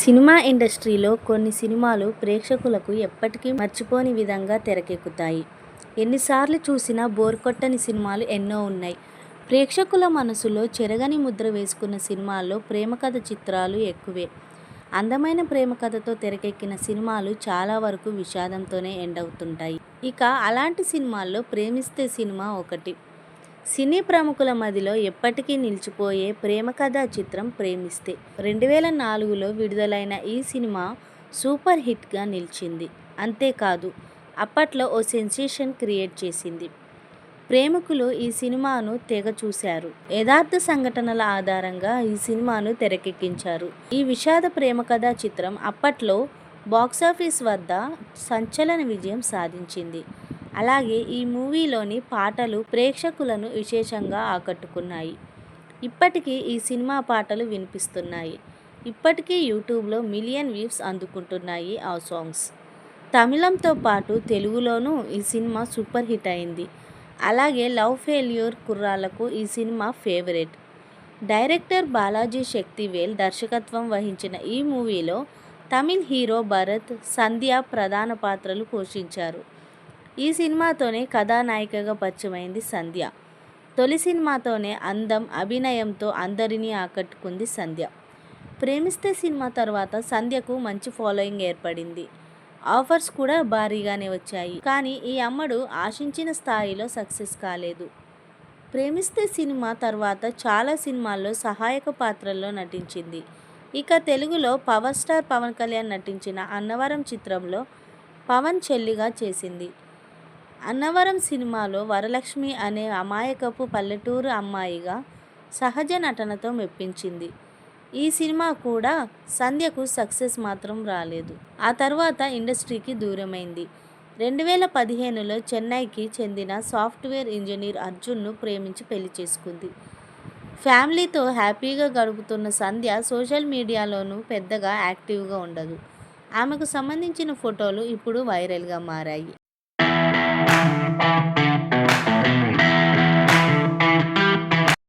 Cinema ఇండస్ట్రీలో కొన్ని సినిమాలు ప్రేక్షకులకు ఎప్పటికీ మర్చిపోని విధంగా తెరకెక్కుతాయి. ఎన్నిసార్లు చూసినా బోర్ కొట్టని సినిమాలు ఎన్నో ఉన్నాయి. ప్రేక్షకుల మనసులో చెరగని ముద్ర వేసుకున్న సినిమాల్లో ప్రేమకథ చిత్రాలు ఎక్కువే. అందమైన ప్రేమ కథతో తెరకెక్కిన సినిమాలు చాలా వరకు విషాదంతోనే ఎండవుతుంటాయి. ఇక అలాంటి సినిమాల్లో 'ప్రేమిస్తే' సినిమా ఒకటి. సినీ ప్రముఖుల మదిలో ఎప్పటికీ నిలిచిపోయే ప్రేమ కథా చిత్రం 'ప్రేమిస్తే'. రెండు వేల నాలుగులో విడుదలైన ఈ సినిమా సూపర్ హిట్గా నిలిచింది. అంతేకాదు అప్పట్లో ఓ సెన్సేషన్ క్రియేట్ చేసింది. ప్రేమికులు ఈ సినిమాను తెగ చూశారు. యథార్థ సంఘటనల ఆధారంగా ఈ సినిమాను తెరకెక్కించారు. ఈ విషాద ప్రేమ కథా చిత్రం అప్పట్లో బాక్సాఫీస్ వద్ద సంచలన విజయం సాధించింది. అలాగే ఈ మూవీలోని పాటలు ప్రేక్షకులను విశేషంగా ఆకట్టుకున్నాయి. ఇప్పటికీ ఈ సినిమా పాటలు వినిపిస్తున్నాయి. ఇప్పటికీ యూట్యూబ్లో మిలియన్ వ్యూస్ అందుకుంటున్నాయి ఆ సాంగ్స్. తమిళంతో పాటు తెలుగులోనూ ఈ సినిమా సూపర్ హిట్ అయింది. అలాగే లవ్ ఫెయిల్యూర్ కుర్రాలకు ఈ cinema favourite. Director Balaji Sakthivel దర్శకత్వం వహించిన ఈ మూవీలో తమిళ్ హీరో భరత్, సంధ్య ప్రధాన పాత్రలు పోషించారు. ఈ సినిమాతోనే కథానాయికగా పరిచయమైంది సంధ్య. తొలి సినిమాతోనే అందం, అభినయంతో అందరినీ ఆకట్టుకుంది సంధ్య. 'ప్రేమిస్తే' సినిమా తర్వాత సంధ్యకు మంచి ఫాలోయింగ్ ఏర్పడింది. ఆఫర్స్ కూడా భారీగానే వచ్చాయి. కానీ ఈ అమ్మడు ఆశించిన స్థాయిలో సక్సెస్ కాలేదు. 'ప్రేమిస్తే' సినిమా తర్వాత చాలా సినిమాల్లో సహాయక పాత్రల్లో నటించింది. ఇక తెలుగులో పవర్ స్టార్ పవన్ కళ్యాణ్ నటించిన 'అన్నవరం' చిత్రంలో పవన్ చెల్లిగా చేసింది. 'అన్నవరం' సినిమాలో వరలక్ష్మి అనే అమాయకపు పల్లెటూరు అమ్మాయిగా సహజ నటనతో మెప్పించింది. ఈ సినిమా కూడా సంధ్యకు సక్సెస్ మాత్రం రాలేదు. ఆ తర్వాత ఇండస్ట్రీకి దూరమైంది. రెండు వేల పదిహేనులో చెన్నైకి చెందిన సాఫ్ట్వేర్ ఇంజనీర్ అర్జున్ను ప్రేమించి పెళ్ళి చేసుకుంది. ఫ్యామిలీతో హ్యాపీగా గడుపుతున్న సంధ్య సోషల్ మీడియాలోనూ పెద్దగా యాక్టివ్గా ఉండదు. ఆమెకు సంబంధించిన ఫోటోలు ఇప్పుడు వైరల్గా మారాయి.